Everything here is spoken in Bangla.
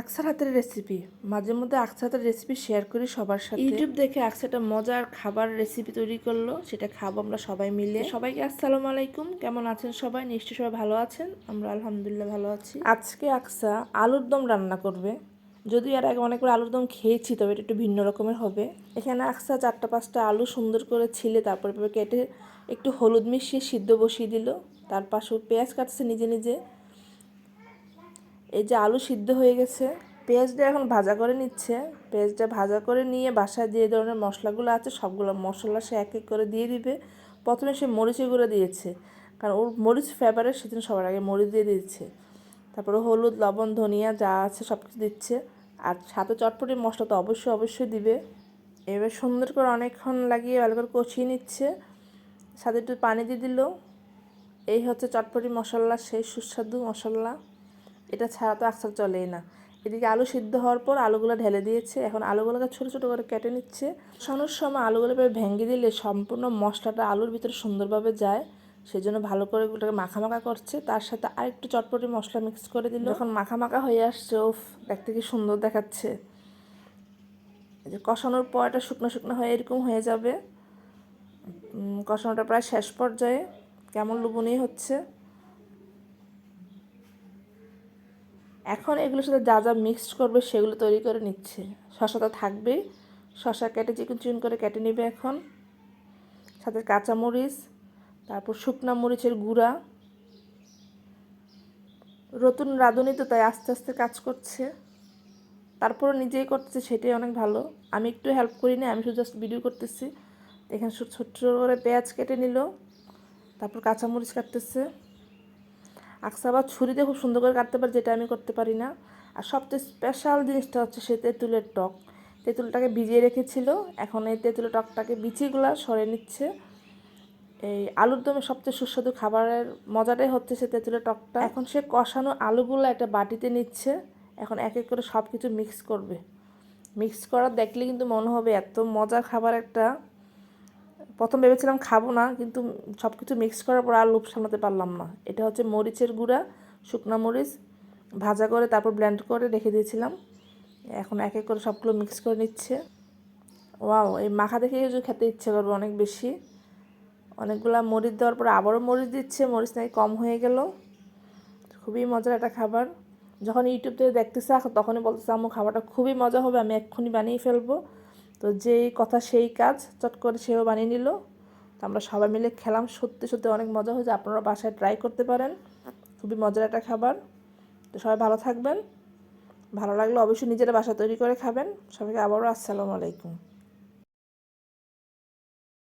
আকসার হাতের রেসিপি মাঝে মধ্যে আকসার হাতের রেসিপি শেয়ার করি সবার সাথে। ইউটিউব দেখে আকসা একটা মজার খাবার রেসিপি তৈরি করল সেটা খাব আমরা সবাই মিলে। সবাইকে আসসালামু আলাইকুম কেমন আছেন সবাই? নিশ্চয়ই সবাই ভালো আছেন। আমরা আলহামদুলিল্লাহ ভালো আছি। আজকে আকসা আলুর দম রান্না করবে। যদি এর আগে অনেকবার আলুর দম খেয়েছি তবে এটা একটু ভিন্ন রকমের হবে। এখানে আকসা চারটা পাঁচটা আলু সুন্দর করে ছিলে তারপরে কেটে একটু হলুদ মিশিয়ে সিদ্ধ বসিয়ে দিল। তার পাশে পেঁয়াজ কাটছে নিজে নিজে। এই যে আলু সিদ্ধ হয়ে গেছে, পেঁয়াজটা এখন ভাজা করে নিচ্ছে। পেঁয়াজটা ভাজা করে নিয়ে বাসায় যে ধরনের মশলাগুলো আছে, সবগুলো মশলা সে এক এক করে দিয়ে দিবে। প্রথমে সে মরিচের গুঁড়ো দিয়েছে, কারণ ওর মরিচ ফেভারেট সেদিন সবার আগে মরিচ দিয়ে দিচ্ছে। তারপরে হলুদ, লবণ, ধনিয়া যা আছে সব কিছু দিচ্ছে। আর সাথে চটপটি মশলা তো অবশ্যই অবশ্যই দিবে। এবার সুন্দর করে অনেকক্ষণ লাগিয়ে ভালো করে কষিয়ে নিচ্ছে। সাথে একটু পানি দিয়ে দিল। এই হচ্ছে চটপটি মশলা, সেই সুস্বাদু মশলা। এটা ছাড়া তো আকসার চলেই না। এদিকে আলু সিদ্ধ হওয়ার পর আলুগুলো ঢেলে দিয়েছে। এখন আলুগুলোকে ছোটো ছোটো করে কেটে নিচ্ছে। কষানোর সময় আলুগুলো ভেঙে দিলে সম্পূর্ণ মশলাটা আলুর ভিতরে সুন্দরভাবে যায়। সেই জন্য ভালো করে ওটাকে মাখা মাখা করছে। তার সাথে আরেকটু চটপটি মশলা মিক্স করে দিল। যখন মাখা মাখা হয়ে আসছে ওফ দেখতে কি সুন্দর দেখাচ্ছে। যে কষানোর পর এটা শুকনো শুকনো হয়ে এরকম হয়ে যাবে। কষানোটা প্রায় শেষ পর্যায়ে। কেমন লুবনি হচ্ছে। এখন এগুলোর সাথে যা যা মিক্সড করবে সেগুলো তৈরি করে নিচ্ছে। শশা তো থাকবেই। শশা কেটে চিকন চিকন করে কেটে নেবে এখন। সাথে কাঁচামরিচ, তারপর শুকনা মরিচের গুঁড়া। নতুন রাঁধুনি তো তাই আস্তে আস্তে কাজ করছে। তারপর নিজেই করতেছে, সেটাই অনেক ভালো। আমি একটু হেল্প করি না আমি শুধু জাস্ট ভিডিও করতেছি। এখানে ছোট্ট করে পেঁয়াজ কেটে নিল। তারপর কাঁচামরিচ কাটতেছে। আকসা আবার ছুরিতে খুব সুন্দর করে কাটতে পারে, যেটা আমি করতে পারি না। আর সবচেয়ে স্পেশাল জিনিসটা হচ্ছে সে তেঁতুলের টক। তেঁতুলটাকে ভিজিয়ে রেখেছিল, এখন এই তেঁতুলের টকটাকে বিচিগুলা সরে নিচ্ছে। এই আলুর দমে সবচেয়ে সুস্বাদু খাবারের মজাটাই হচ্ছে সে তেঁতুলের টকটা। এখন সে কষানো আলুগুলো একটা বাটিতে নিচ্ছে, এখন এক এক করে সব কিছু মিক্স করবে। মিক্স করা দেখলে কিন্তু মনে হবে এত মজার খাবার একটা। প্রথম ভেবেছিলাম খাব না, কিন্তু সব কিছু মিক্স করার পর আর লোভ সামলাতে পারলাম না। এটা হচ্ছে মরিচের গুঁড়া, শুকনা মরিচ, ভাজা করে তারপর ব্লেন্ড করে রেখে দিয়েছিলাম। এখন এক এক করে সবগুলো মিক্স করে নিচ্ছে। ওয়াও এই মাখা দেখে যদি খেতে ইচ্ছে করবে অনেক বেশি। অনেকগুলো মরিচ দেওয়ার পর আবারও মরিচ দিচ্ছে, মরিচ নাকি কম হয়ে গেল। খুবই মজার একটা খাবার। যখন ইউটিউব থেকে দেখতেছে, তখনই বলতেছে আমার খাবারটা খুবই মজা হবে, আমি এক্ষুনি বানিয়ে ফেলব। তো যেই কথা সেই কাজ চট করে সেও বানিয়ে নিল। তো আমরা সবাই মিলে খেলাম। সত্যি সত্যি অনেক মজা হয়েছে। আপনারা বাসায় ট্রাই করতে পারেন। খুবই মজার একটা খাবার। তো সবাই ভালো থাকবেন। ভালো লাগলে অবশ্যই নিজেরা বাসা তৈরি করে খাবেন। সবাইকে আবারও আসসালামু আলাইকুম।